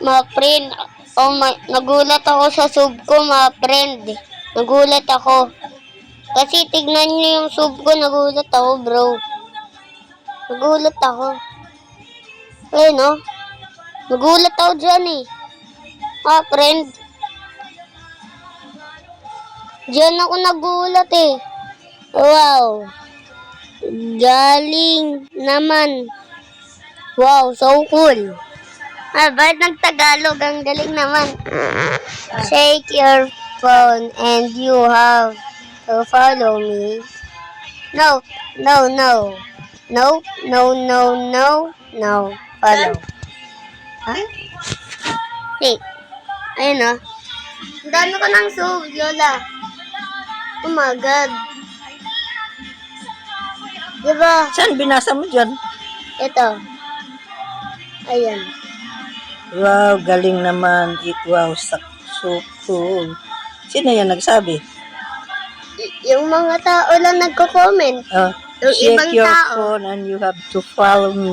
mga friend. Oh my, nagulat ako sa sub ko, mga friend. Nagulat ako. Kasi tignan niyo yung sub ko, nagulat ako, bro. Nagulat ako. Eh, no? Nagulat ako dyan eh. Ah, friend. Diyan ako nagulat eh. Wow. Galing naman. Wow, so cool. Ah, bakit nagtagalog? Ang galing naman. Shake your phone and you have to follow me. No, no, no. No, no, no, no, no. Follow. Ha? Hey. Ayun oh. Ang dami ko ng sub, Lola. Oh my God. Diba? Saan binasa mo dyan? Ito. Ayan. Wow, galing naman. It- Wow, so cool. Sino yan nagsabi? Y- yung mga tao lang nagko-comment. Uh, Yung check ibang your tao. phone and you have to follow me.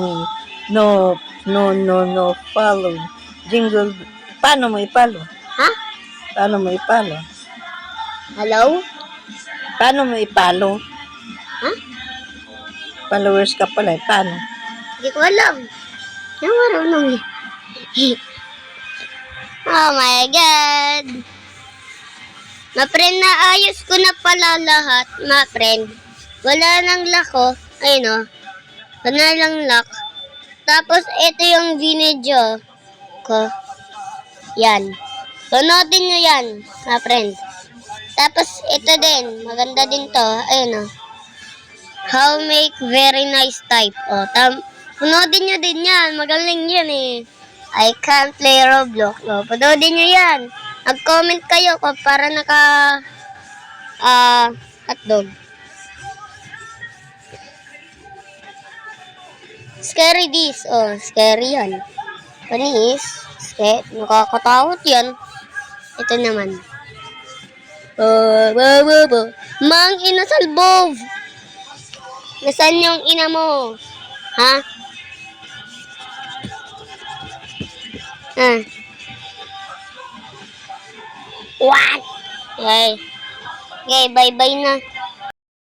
No, no, no, no, follow. Jingle. Paano mo ipalo? Ha? Paano mo ipalo? Hello? Paano mo ipalo? Ha? Followers ka pala. eh. Paano? Hindi ko alam. Yung marunong eh. oh my God. Ma friend, naayos ko na pala lahat, ma friend. Wala nang lako. Ayun o. Wala lang lock. Tapos, ito yung video ko. Yan. Panoodin nyo yan, ma friend. Tapos, ito din. Maganda din to. Ayun o. How make very nice type. O, tam panoodin nyo din yan. Magaling yan eh. I can't play Roblox. O, panoodin nyo yan. Mag-comment kayo para naka ah hotdog. Scary this. Oh, scary yan. Panis. Scary. Nakakatakot yan. Ito naman. Oh, bo, bo, bo. Mang inasalbov. Nasaan yung ina mo? Ha? ừ. What? Yeah. Gay baby nữa